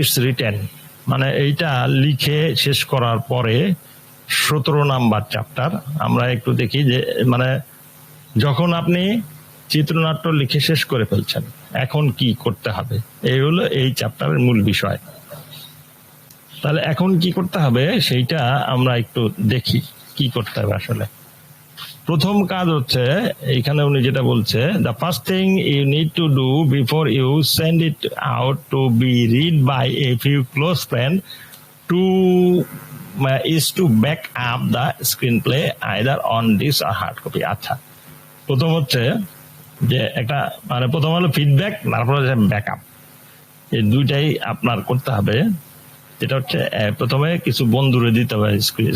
It's written মানে এইটা লিখে শেষ করার পরে সতেরো নাম্বার চ্যাপ্টার আমরা একটু দেখি যে মানে যখন আপনি চিত্রনাট্য লিখে শেষ করে ফেলছেন, এখন কি করতে হবে? এই হলো এই চ্যাপ্টারের মূল বিষয়। তাহলে এখন কি করতে হবে? সেইটা আমরা একটু দেখি, কি করতে হবে আসলে। প্রথম কাজ হচ্ছে, এখানে উনি যেটা বলছে the first thing you need to do before you send it out to be read by a few close friend to is to back up the screen play either on disk or hard copy আচ্ছা প্রথম হচ্ছে যে একটা মানে প্রথম হলো feedback তারপর হচ্ছে ব্যাকআপ এই দুইটাই আপনার করতে হবে। যেটা হচ্ছে প্রথমে কিছু বন্ধুরে দিতে হবে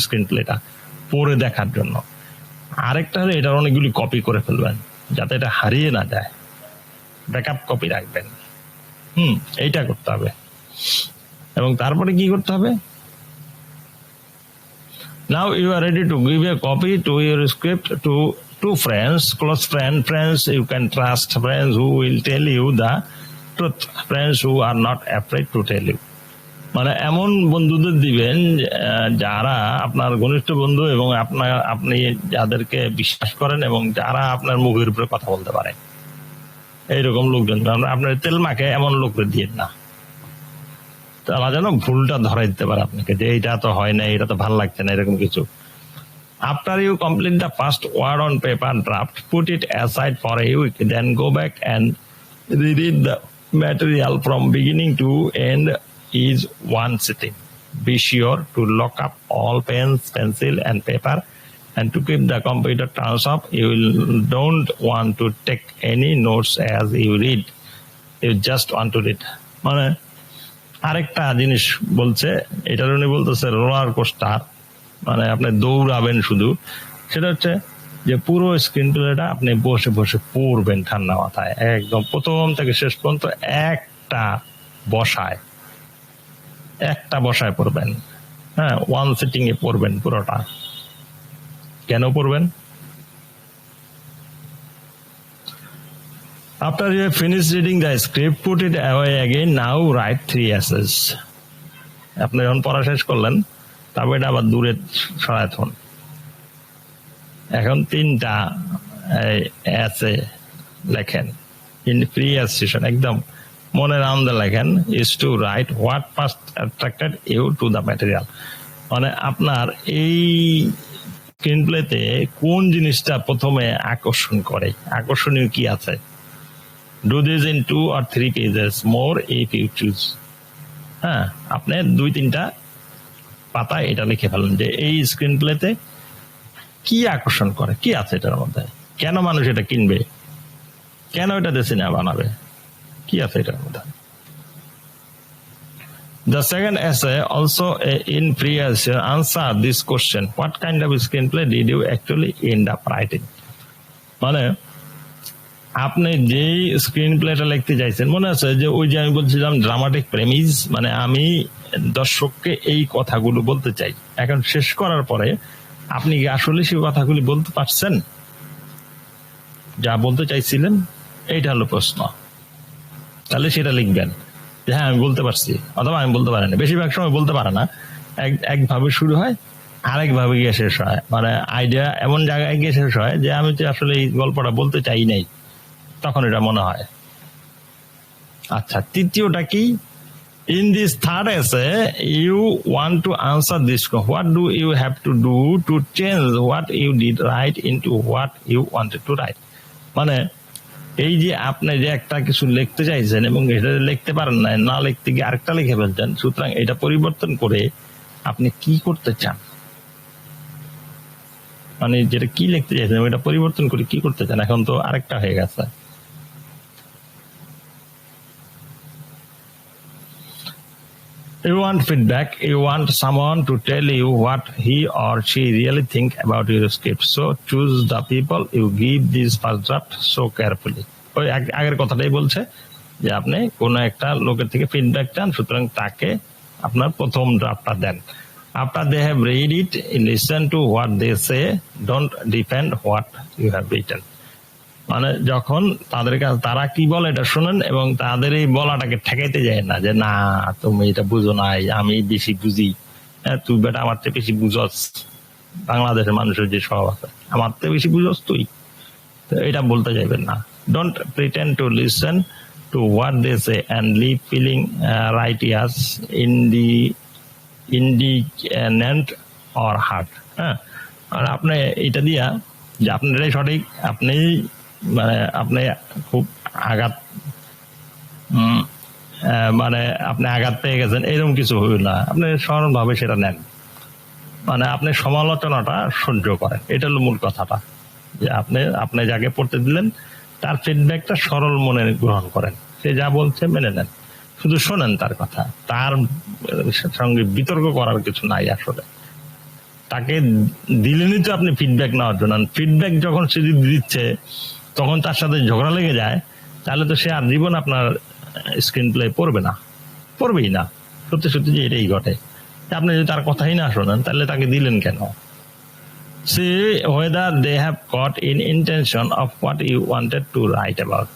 স্ক্রিন প্লেটা পড়ে দেখার জন্য। আরেকটা হলে এটার অনেকগুলি কপি করে ফেলবেন, যাতে এটা হারিয়ে না যায়। ব্যাকআপ কপি রাখবেন। হুম, এইটা করতে হবে। এবং তারপরে কি করতে হবে? Now you are ready to give a copy to your script to two friends close friend friends you can trust friends who will tell you the truth friends who are not afraid to tell you মানে এমন বন্ধুদের দিবেন যারা আপনার ঘনিষ্ঠ বন্ধু এবং আপনার আপনি যাদেরকে বিশ্বাস করেন এবং যারা আপনার মুখের উপরে কথা বলতে পারে। এইরকম লোকজন। আপনার তেল মাখে এমন লোকদের দিয়ে না। তারা যেন ভুলটা ধরাই দিতে পারে আপনাকে যে এইটা তো হয় না এটা তো ভালো লাগছে না এরকম কিছু। After you complete the first word on paper draft, put it aside for a week. Then go back and reread the material from beginning to end is one sitting. Be sure to lock up all pens, pencil, and paper, and to keep the computer turns off. You will, don't want to take any notes as you read. You just want to read. মানে আরেকটা জিনিস বলছে এটার উনি বলতেছে roller coaster মানে আপনি দৌড়াবেন শুধু সেটা হচ্ছে যে পুরো স্ক্রিন প্লেটা আপনি বসে বসে পড়বেন ঠান্ডা মাথায় একদম প্রথম থেকে শেষ পর্যন্ত একটা বসায় একটা বসায় পড়বেন। হ্যাঁ ওয়ান সিটিং এ পড়বেন পুরোটা। কেন পড়বেন? After you have finished reading the script, put it away again. Now write. আপনি যখন পড়া শেষ করলেন তারপর এটা আবার দূরে সরায় থন। এখন তিনটা এসে লেখেন। ইন প্রি সেশন একদম মনের আনন্দে লেখেন is to write what first attracted you to the material মানে আপনার এই স্ক্রিন প্লেতে কোন জিনিসটা প্রথমে আকর্ষণ করে? আকর্ষণীয় কি আছে? Do this in two or three pages more if you choose হ্যাঁ আপনি দুই তিনটা পাতায় এটা লিখে ফেলেন যে এই স্ক্রিন প্লেতে কি আকর্ষণ করে? কি আছে এটার মধ্যে? কেন মানুষ এটা কিনবে? কেন এটাতে সিনেমা বানাবে? কি আছে এটার মধ্যে? The second essay, also uh, in previous year, answer this question: What kind of screenplay did you actually end up writing? মানে আপনি যেই স্ক্রিন প্লেটা লিখতে চাইছেন মনে আছে যে ওই যে আমি বলছিলাম ড্রামাটিক প্রেমিজ মানে আমি দর্শককে এই কথাগুলো বলতে চাই। এখন শেষ করার পরে আপনি কি আসলে সেই কথাগুলি বলতে পারছেন? যা বলতে চাইছিলেন এইটা হলো প্রশ্ন। তাহলে সেটা লিখবেন। যে হ্যাঁ আমি বলতে পারছি। অথবা আমি বলতে পারিনি বেশিরভাগ সময় বলতে পারে না। এক, একভাবে শুরু হয় আরেক ভাবে গিয়ে শেষ হয়। মানে আইডিয়া এমন জায়গায় গিয়ে শেষ হয় যে আমি তো আসলে এই গল্পটা বলতে চাই নাই। তখন এটা মনে হয়। আচ্ছা তৃতীয়টা কি? In this third essay you want to answer this what do you have to do to change what you did write in to what you wanted to write মানে এই যে আপনি যে একটা কিছু লিখতে চাইছেন এবং এটা লিখতে পারেন না না লিখতে গিয়ে আরেকটা লিখে ফেলছেন, সুতরাং এটা পরিবর্তন করে আপনি কি করতে চান? মানে যেটা কি লিখতে চাইছেন, ওইটা পরিবর্তন করে কি করতে চান? এখন তো আরেকটা হয়ে গেছে। You want feedback. You want someone to tell you what he or she really think about your script. So choose the people you give this first draft so carefully. ওই আগ- আগের কথাটাই বলছে যে আপনি কোনো একটা লোকের থেকে ফিডব্যাক চান সুতরাং তাকে আপনার প্রথম ড্রাফটটা then after they have read it listen to what they say don't depend what you have written মানে যখন তাদের কাছে তারা কি বলে এটা শোনেন এবং তাদের এই বলাটাকে ঠেকাইতে যায় না যে, না, তুমি এটা বুঝো নাই, আমি বেশি বুঝি। হ্যাঁ তুই বেটা আমার থেকে বেশি বুঝস। বাংলাদেশের মানুষের যে স্বভাব আছে, আমার থেকে বেশি বুঝস তুই। তো এটা বলতে যাবেন না। Don't pretend to listen to what they say and leave feeling righteous in the indignant or hurt হ্যাঁ আর আপনি এটা দিয়া যে আপনি এটাই সঠিক আপনি মানে আপনি খুব আঘাত মানে আপনি আঘাত পেয়ে গেছেন, এরকম কিছু হইল না। আপনি সরলভাবে সেটা নেন। মানে আপনি সমালোচনাটা সহ্য করেন। এটা হলো মূল কথাটা। যে আপনি আপনি যাকে পড়তে দিলেন, তার ফিডব্যাকটা সরল মনে গ্রহণ করেন। সে যা বলছে মেনে নেন। শুধু শোনেন তার কথা। তার সঙ্গে বিতর্ক করার কিছু নাই আসলে। তাকে দিলেনই তো আপনি ফিডব্যাক নেওয়ার জন্য। ফিডব্যাক যখন সে দিচ্ছে তখন তার সাথে ঝগড়া লেগে যায়, তাহলে তো সে আর জীবন আপনার স্ক্রিন প্লে পড়বে না। পড়বেই না। সত্যি সত্যি যে এটাই ঘটে। আপনি যদি তার কথাই না শোনেন, তাহলে তাকে দিলেন কেন? See whether they have caught in intention of what you wanted to write about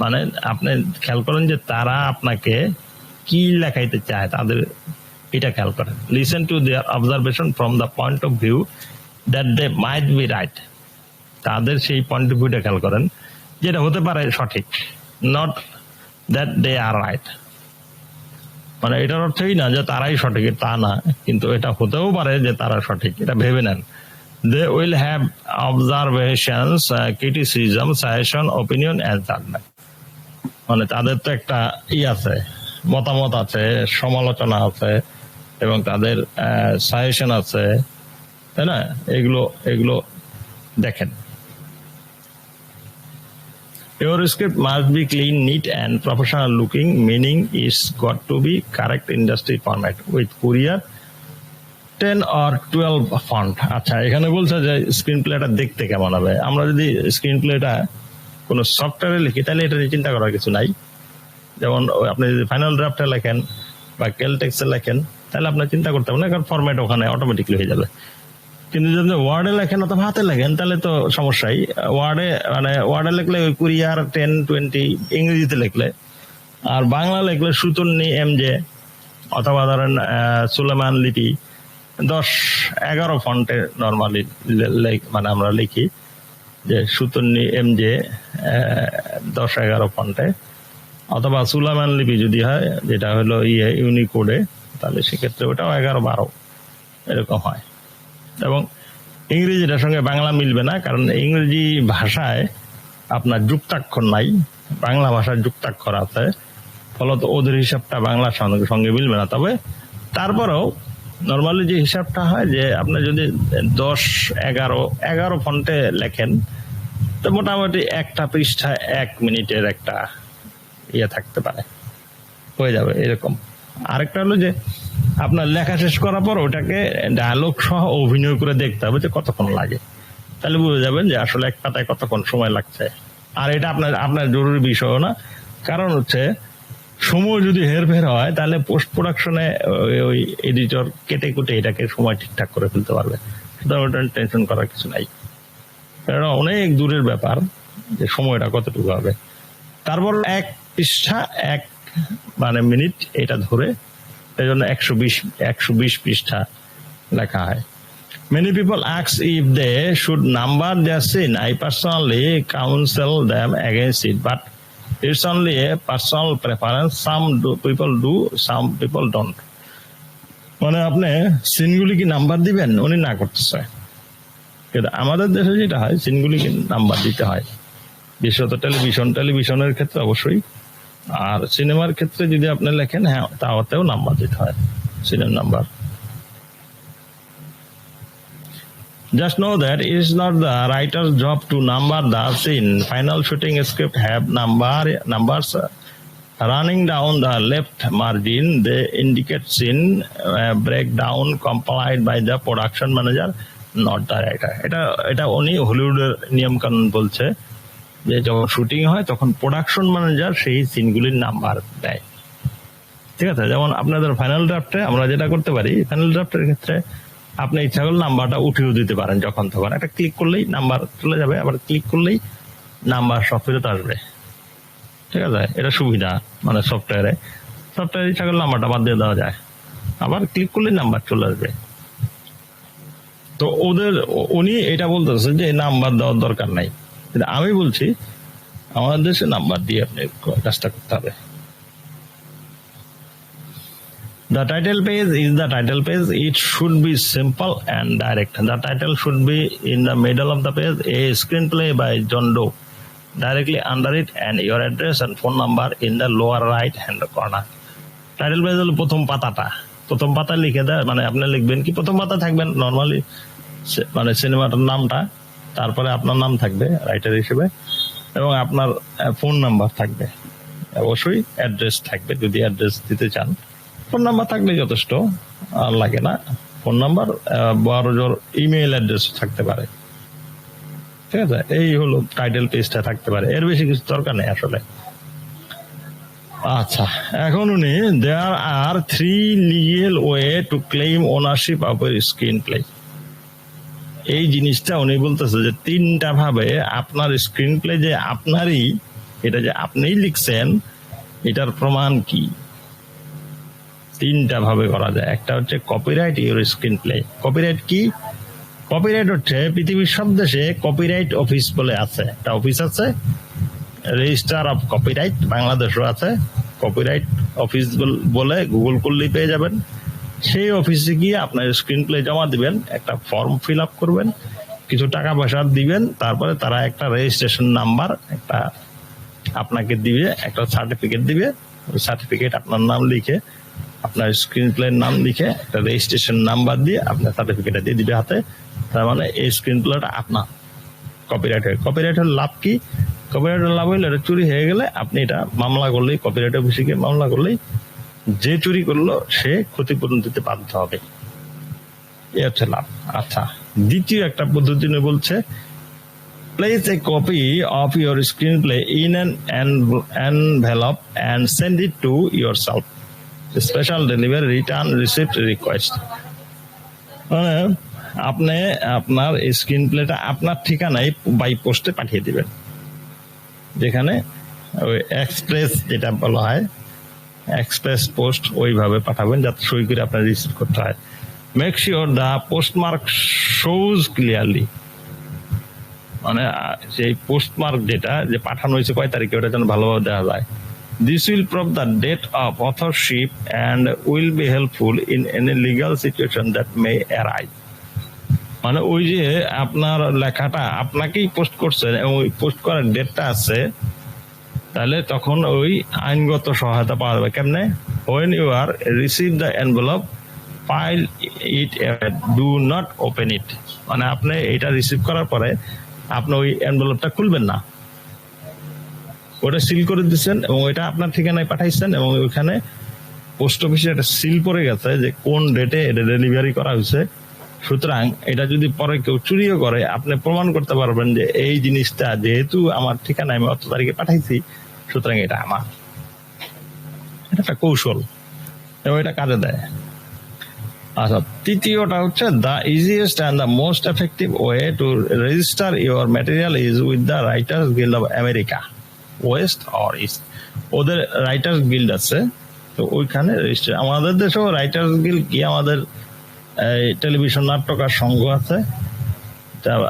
মানে আপনি খেয়াল করেন যে তারা আপনাকে কি লেখাইতে চায়, তাদের এটা খেয়াল করেন। Listen to their observation from the point of view that they might be right তাদের সেই পয়েন্ট অফ ভিউটা খেয়াল করেন, যেটা হতে পারে সঠিক not that they are right মানে এটার অর্থই না যে তারাই সঠিক তা না, কিন্তু এটা হতেও পারে যে তারা সঠিক, এটা ভেবে নেন। They will have observations criticism suggestion opinion and judgement মানে তাদের তো একটা ই আছে, মতামত আছে, সমালোচনা আছে, এবং তাদের সাজেশন আছে, তাই না? এগুলো এগুলো দেখেন। Your script must be clean, neat, and professional looking, meaning it's got to be correct industry format with Courier 10 or 12 font আচ্ছা এখানে বলছে যে স্ক্রিন প্লেটা দেখতে কেমন হবে? আমরা যদি স্ক্রিন প্লেটা কোনো সফটওয়্যারে লিখি তাহলে এটা নিয়ে চিন্তা করার কিছু নাই। যেমন আপনি যদি ফাইনাল ড্রাফটে লেখেন বা কেলটেক্সে লেখেন তাহলে আপনার চিন্তা করতে হবে না কারণ ফরম্যাট ওখানে অটোমেটিকলি হয়ে যাবে। কিন্তু যদি ওয়ার্ডে লেখেন অথবা হাতে লেখেন, তাহলে তো সমস্যাই। ওয়ার্ডে মানে ওয়ার্ডে লিখলে ওই কুরিয়ার টেন, টোয়েন্টি ইংরেজিতে লিখলে, আর বাংলা লিখলে সুতন্নি এম জে অথবা ধরেন সুলেমান লিপি, দশ, এগারো ফন্টে নর্মালি মানে আমরা লিখি যে সুতন্নি এম জে দশ, এগারো ফন্টে। অথবা সুলামান লিপি যদি হয়, যেটা হলো ইয়ে ইউনিকোডে, তাহলে সেক্ষেত্রে ওটাও এগারো, বারো, এরকম হয়। এবং ইংরেজিটার সঙ্গে বাংলা মিলবে না, কারণ ইংরেজি ভাষায় আপনার যুক্তাক্ষর নাই, বাংলা ভাষার যুক্তাক্ষর আছে, ফলত ওদের হিসাবটা বাংলার সঙ্গে সঙ্গে মিলবে না। তবে তারপরেও নর্মালি যে হিসাবটা হয় যে আপনি যদি দশ, এগারো এগারো ফন্টে লেখেন, তো মোটামুটি একটা পৃষ্ঠা এক মিনিটের একটা ইয়ে থাকতে পারে। হয়ে যাবে এরকম। আরেকটা হলো যে আপনার লেখা শেষ করার পর ওটাকে ডায়ালগ সহ অভিনয় করে দেখতে হবে যে কতক্ষণ লাগে। তাহলে বুঝে যাবেন যে আসলে এক পাতায় কতক্ষণ সময় লাগছে। আর এটা আপনার আপনার জরুরি বিষয় না। কারণ হচ্ছে, সময় যদি হেরফের হয়, তাহলে পোস্ট প্রোডাকশনে ওই এডিটর কেটে কুটে এটাকে সময় ঠিকঠাক করে ফেলতে পারবে। সুতরাং ওটা টেনশন করার কিছু নাই। এটা অনেক দূরের ব্যাপার যে সময়টা কতটুকু হবে। তারপর এক পৃষ্ঠা, এক মানে মিনিট এটা ধরে এই জন্য একশো বিশ একশো বিশ পৃষ্ঠা লেখা হয়। Many people আক্স if they should number their scene I personally counsel them against it but it's only a personal preference some do people do some people don't মানে আপনি সিনগুলি কি নাম্বার দিবেন? উনি না করতেছে। কিন্তু আমাদের দেশে যেটা হয় সিনগুলি কি নাম্বার দিতে হয়। বিশেষত টেলিভিশন, টেলিভিশনের ক্ষেত্রে অবশ্যই আর সিনেমার ক্ষেত্রে যদি আপনি লেখেন হ্যাঁ তাওতেও নাম্বার দিতে হয় সিনেমার number Just know that it is not the writer's job to number the scene. Final shooting script have number numbers uh, running down the left margin. They indicate scene uh, breakdown complied by the production manager, not the writer. এটা এটা উনি হলিউডের নিয়ম কানুন বলছে যে যখন shooting হয়, তখন প্রোডাকশন ম্যানেজার সেই সিনগুলির নাম্বার দেয়। ঠিক আছে? যেমন আপনাদের ফাইনাল ড্রাফটে আমরা যেটা করতে পারি ফাইনাল ড্রাফটের ক্ষেত্রে আপনি ইচ্ছা করলে নাম্বারটা উঠিয়েও দিতে পারেন যখন তখন। একটা ক্লিক করলেই নাম্বার চলে যাবে, আবার ক্লিক করলেই নাম্বার সব ফেরত আসবে। ঠিক আছে? এটা সুবিধা মানে সফটওয়্যারে সফটওয়্যারে ইচ্ছা করলে নাম্বারটা বাদ দিয়ে দেওয়া যায়। আবার ক্লিক করলে নাম্বার চলে আসবে। তো ওদের উনি এটা বলতেছে যে নাম্বার দেওয়ার দরকার নাই। আমি বলছি আমাদের দেশে নাম্বার দিয়ে আপনি কাজটা করতে হবে। The title page is the title page it should be simple and direct the title should be in the middle of the page a screen play by John Doe directly under it and your address and phone number in the lower right hand corner title page হল প্রথম পাতাটা। প্রথম পাতা লিখে দেয় মানে আপনি লিখবেন কি? প্রথম পাতা থাকবেন নর্মালি মানে সিনেমাটার নামটা। তারপরে আপনার নাম থাকবে রাইটার হিসেবে, এবং আপনার ফোন নাম্বার থাকবে। অবশ্যই অ্যাড্রেস থাকবে, যদি অ্যাড্রেস দিতে চান। ফোন নাম্বার থাকলে যথেষ্ট, আর লাগে না। ফোন নাম্বার বারো জোর ইমেল অ্যাড্রেস থাকতে পারে। ঠিক আছে? এই হলো টাইটেল পেজটা থাকতে পারে। এর বেশি কিছু দরকার নেই আসলে। আচ্ছা এখন উনি there are three legal way to claim ownership of screen play এই জিনিসটা উনি বলতেছে যে তিনটা ভাবে আপনার স্ক্রিন প্লে যে আপনারই, এটা যে আপনিই লিখছেন, এটার প্রমাণ কি? তিনটা ভাবে করা যায়। একটা হচ্ছে copyright your screen play copyright কি? কপিরাইট হচ্ছে পৃথিবীর সব দেশে কপিরাইট অফিস বলে আছে। একটা অফিস আছে রেজিস্টার অফ কপিরাইট বাংলাদেশও আছে। কপিরাইট অফিস বলে গুগল করলেই পেয়ে যাবেন। সেই অফিসে গিয়ে আপনার স্ক্রিন প্লে জমা দিবেন, একটা ফর্ম ফিল আপ করবেন, কিছু টাকা পয়সা দিবেন, তারপরে তারা একটা রেজিস্ট্রেশন নাম্বার একটা আপনাকে দিবে, একটা সার্টিফিকেট দিবে, ওই সার্টিফিকেট আপনার নাম লিখে, আপনার স্ক্রিন প্লের নাম লিখে একটা রেজিস্ট্রেশন নাম্বার দিয়ে আপনার সার্টিফিকেটটা দিয়ে দিবে হাতে। তার মানে এই স্ক্রিন প্লেটা আপনার কপিরাইট হয় কপিরাইটের লাভ কি? কপিরাইটের লাভ হইলে চুরি হয়ে গেলে আপনি এটা মামলা করলেই কপিরাইট অফিসে গিয়ে মামলা করলেই যে চুরি করল, সে ক্ষতিপূরণ দিতে বাধ্য হবে এ হচ্ছে লাভ আচ্ছা দ্বিতীয় একটা পদ্ধতি নিয়ে বলছে, place a copy of your screenplay in an envelope and send it to yourself. Special delivery, return receipt request. মানে আপনি আপনার স্ক্রিন প্লেটা আপনার ঠিকানায় বাই পোস্টে পাঠিয়ে দিবেন যেখানে ওই এক্সপ্রেস যেটা বলা হয় এক্সপ্রেস পোস্ট ওইভাবে পাঠাবেন যাতে সই করে আপনার রিসিভ করতে হয়। Make sure the postmark shows clearly মানে সেই পোস্টমার্ক যেটা, যে পাঠানো হয়েছে কয় তারিখে, ওটা যেন ভালোভাবে দেখা যায়। This will prove the date of authorship and will be helpful in any legal situation that may arrive মানে ওই যে আপনার লেখাটা আপনাকেই পোস্ট করছেন এবং পোস্ট করার ডেটটা আছে তাহলে তখন ওই আইনগত সহায়তা পাওয়া যাবে। কেমনে? When you are receive the envelope file it do not open it মানে আপনি এটা রিসিভ করার পরে আপনি ওই এনভেলপটা খুলবেন না। ওটা সিল করে দিচ্ছেন এবং ওইটা আপনার ঠিকানায় পাঠাইছেন এবং ওইখানে পোস্ট অফিসে একটা সিল পড়ে গেছে যে কোন ডেটে এটা ডেলিভারি করা হয়েছে। সুতরাং এটা যদি পরে কেউ চুরিও করে, আপনি প্রমাণ করতে পারবেন যে এই জিনিসটা যেহেতু আমার ঠিকানায় আমি অত তারিখে পাঠাইছি, সুতরাং এটা আমার। এটা একটা কৌশল, এবং এটা কাজে দেয়। আচ্ছা তৃতীয়টা হচ্ছে the easiest and the most effective way to register your material is with the writers guild of America west or east ওদের রাইটার্স গিল্ড আছে, তো ওইখানে রেজিস্টার আমাদের দেশেও রাইটার্স গিল্ড কি? আমাদের টেলিভিশন নাট্যকার সংঘ আছে।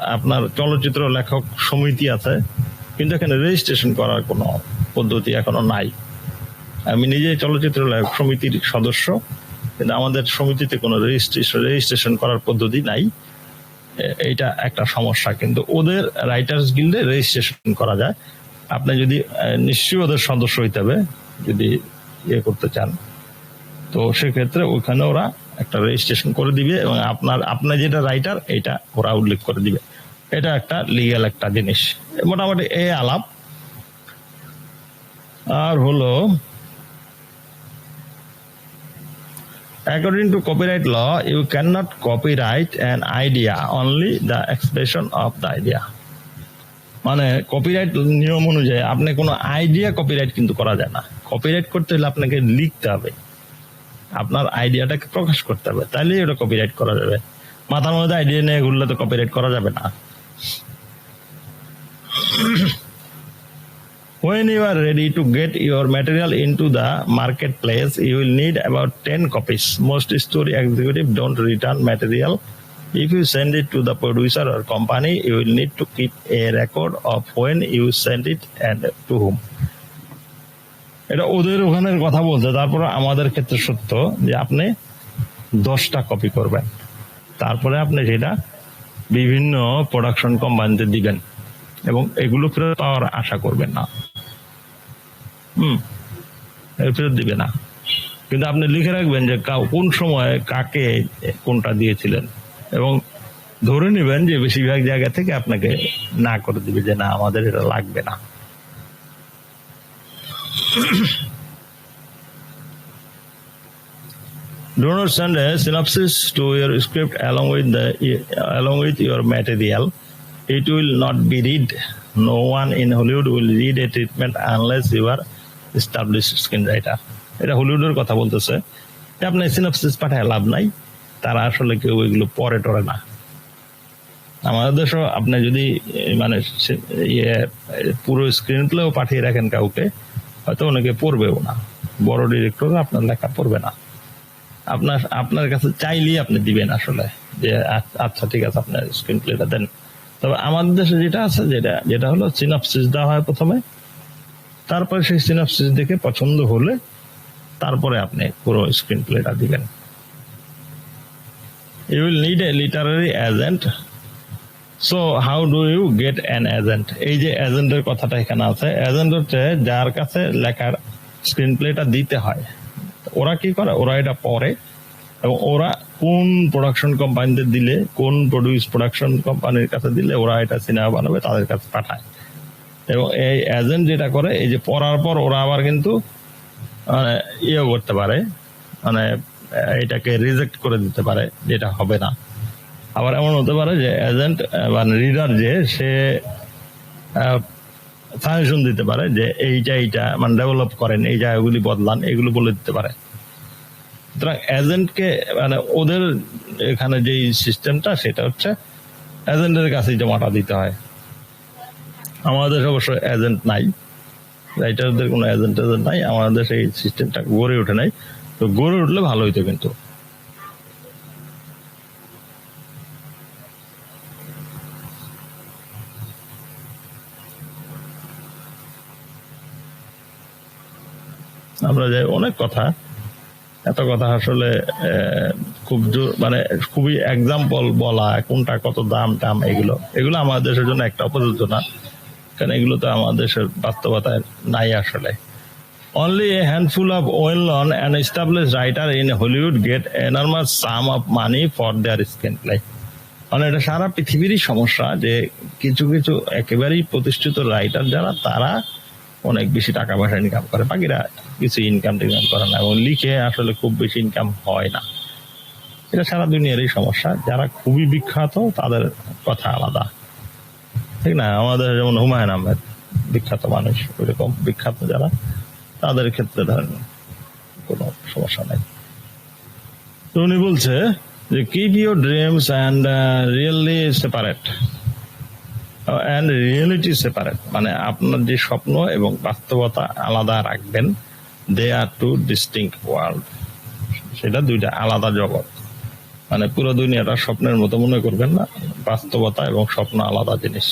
আপনার চলচ্চিত্র লেখক সমিতি আছে। কিন্তু এখানে রেজিস্ট্রেশন করার কোনো পদ্ধতি এখনও নাই। আমি নিজে চলচ্চিত্র লেখক সমিতির সদস্য, কিন্তু আমাদের সমিতিতে কোনো রেজিস্ট্রেশন রেজিস্ট্রেশন করার পদ্ধতি নাই। এ- এইটা একটা সমস্যা। কিন্তু ওদের রাইটার্স গিল্ডে রেজিস্ট্রেশন করা যায়। আপনি যদি নিশ্চয়ই ওদের সদস্য হইতে হবে, যদি ইয়ে করতে চান। তো সেক্ষেত্রে ওইখানে ওরা একটা রেজিস্ট্রেশন করে দিবে এবং আপনার আপনার যেটা রাইটার এটা ওরা উল্লেখ করে দিবে। এটা একটা লিগ্যাল একটা জিনিস। মোটামুটি এই আলাপ। আর হলো According to copyright law, you cannot copyright an idea, only the expression of the idea. মানে কপিরাইট নিয়ম অনুযায়ী আপনি কোনো আইডিয়া কপিরাইট কিন্তু করা যায় না। কপিরাইট করতে হলে আপনাকে লিখতে হবে। আপনার আইডিয়াটাকে প্রকাশ করতে হবে তাহলেই ওটা কপিরাইট করা যাবে মাথার মধ্যে আইডিয়া নিয়ে ঘুরলে তো কপিরাইট করা যাবে না When you are ready to get your material into the marketplace, you will need about 10 copies. Most story executives don't return material. If you send it to the producer or company, you will need to keep a record of when you send it and to whom. এটা ওদের ওখানের কথা বলছে। তারপরে আমাদের ক্ষেত্রে সত্য যে আপনি দশটা কপি করবেন। তারপরে আপনি সেটা বিভিন্ন প্রোডাকশন কোম্পানিতে দিবেন এবং এগুলো ফেরত পাওয়ার আশা করবেন না। হুম ফেরত দিবে না। কিন্তু আপনি লিখে রাখবেন যে কোন সময় কাকে কোনটা দিয়েছিলেন এবং ধরে নেবেন যে বেশিরভাগ জায়গা থেকে আপনাকে না করে দিবে যে না, আমাদের এটা লাগবে না। Do not send a synopsis to your script along with the along with your material. It will not be read. No one in Hollywood will read a treatment unless you are established screenwriter. এটা হলিউডের কথা বলতেছে যে আপনি synopsis পাঠায় লাভ নাই তারা আসলে কেউ এগুলো পরে টরে না আমাদের দেশও আপনি যদি মানে ইয়ে পুরো স্ক্রিন প্লেও পাঠিয়ে রাখেন কাউকে হয়তো অনেকে পড়বেও না বড় ডিরেক্টর আপনার লেখা পড়বে না আপনার আপনার কাছে চাইলেই আপনি দিবেন আসলে যে আচ্ছা ঠিক আছে, আপনার স্ক্রিন প্লেটা দেন। তবে আমাদের দেশে যেটা আছে, যেটা যেটা হলো সিনাপসিস দেওয়া হয় প্রথমে, তারপরে সেই সিনাপসিস দেখে পছন্দ হলে তারপরে আপনি পুরো স্ক্রিন প্লেটা দিবেন। You will need a literary agent so how do you get an agent এই যে এজেন্টের কথাটা এখানে আছে এজেন্ট হচ্ছে যার কাছে লেখার স্ক্রিন প্লেটা দিতে হয়। ওরা কি করে? ওরা এটা পরে। এবং ওরা কোন প্রোডাকশন কোম্পানিতে দিলে, কোন প্রডিউস প্রোডাকশন কোম্পানির কাছে দিলে ওরা এটা সিনেমা বানাবে, তাদের কাছে পাঠায়। এবং এই এজেন্ট যেটা করে, এই যে পড়ার পর ওরা আবার কিন্তু মানে ইয়ে করতে পারে। মানে এটাকে রিজেক্ট করে দিতে পারে, যেটা হবে না। আবার এমন হতে পারে যে এজেন্ট মানে রিডার যে, সে সাজেশন দিতে পারে যে এইটা এইটা মানে ডেভেলপ করেন, এই জায়গাগুলি বদলান, এগুলো বলে দিতে পারে। সুতরাং এজেন্টকে মানে ওদের এখানে যে সিস্টেমটা সেটা হচ্ছে এজেন্টের কাছে জমাটা দিতে হয়। আমাদের অবশ্য এজেন্ট নাই। রাইটারদের কোনো এজেন্ট এজেন্ট নাই। আমাদের সেই সিস্টেমটা গড়ে ওঠে নাই। তো গড়ে উঠলে ভালো হইতো কিন্তু। আমরা যে অনেক কথা। এত কথা আসলে খুব মানে খুবই এক্সাম্পল বলা, কোনটা কত দাম টাম এগুলো। এগুলো আমাদের দেশের জন্য একটা অপযোজ্য না। কারণ এগুলো তো আমাদের দেশের বাস্তবতায় নাই আসলে। Only a handful of well known and establish writer in Hollywood get enormous sum of money for their screen play মানে এটা সারা পৃথিবীরই সমস্যা যে কিছু কিছু একেবারেই প্রতিষ্ঠিত রাইটার যারা, তারা অনেক বেশি টাকা পয়সা ইনকাম করে। বাকিরা কিছু ইনকাম টিনকাম করে না এবং লিখে আসলে খুব বেশি ইনকাম হয় না। এটা সারা দুনিয়ারই সমস্যা। যারা খুবই বিখ্যাত, তাদের কথা আলাদা। ঠিক না? আমাদের যেমন হুমায়ুন আহমেদ, বিখ্যাত মানুষ, ওইরকম বিখ্যাত যারা, তাদের ক্ষেত্রে ধরেন কোনো সমস্যা নাই। তো উনি বলছে যে keep your dreams and really separate and reality separate মানে আপনার যে স্বপ্ন এবং বাস্তবতা আলাদা রাখবেন they are two distinct world সেটা দুইটা আলাদা জগৎ। মানে পুরো দুনিয়াটা স্বপ্নের মতো মনে করবেন না, বাস্তবতা এবং স্বপ্ন আলাদা জিনিস।